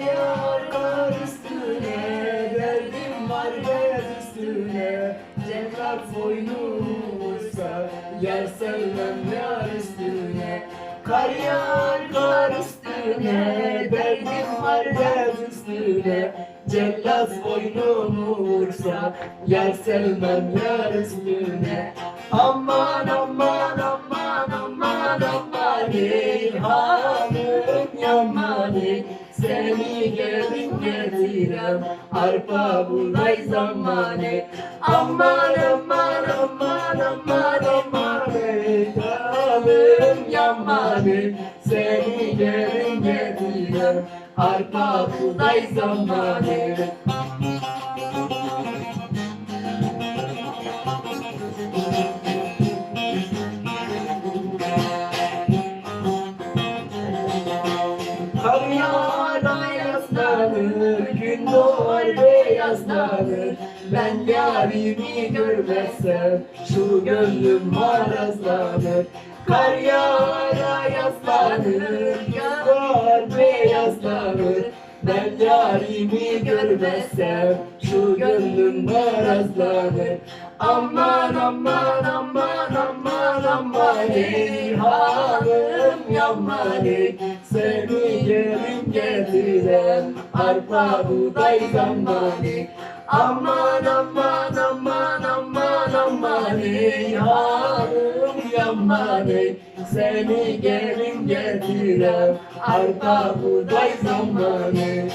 yağar kar üstüne Derdim var beyaz üstüne Cennet boynumuzda Yer sevmem yar üstüne Kar yağar kar üstüne Derdim var beyaz üstüne Cellat boynumu vursa Yer sevmem yar üstüne Aman aman aman aman aman Ey hanım yaman ey seni gelin getirem arpa buğday zamanı. Aman aman aman aman aman ey hanım yaman ey seni gelin getirem arpa buğday zamanı Kar yağar ayazlanır, gün doğar beyazlanır Ben yarimi görmezsem şu gönlüm marazlanır Kar yağar ayazlanır, gün doğar beyazlanır Ben yarimi görmezsem şu gönlüm marazlanır Aman aman aman aman aman ey hanım yaman ey. Seni getirem arpa buğday zamanı Aman aman aman aman aman ey hanım yaman ey Seni gelin getirem arpa buğday zamanı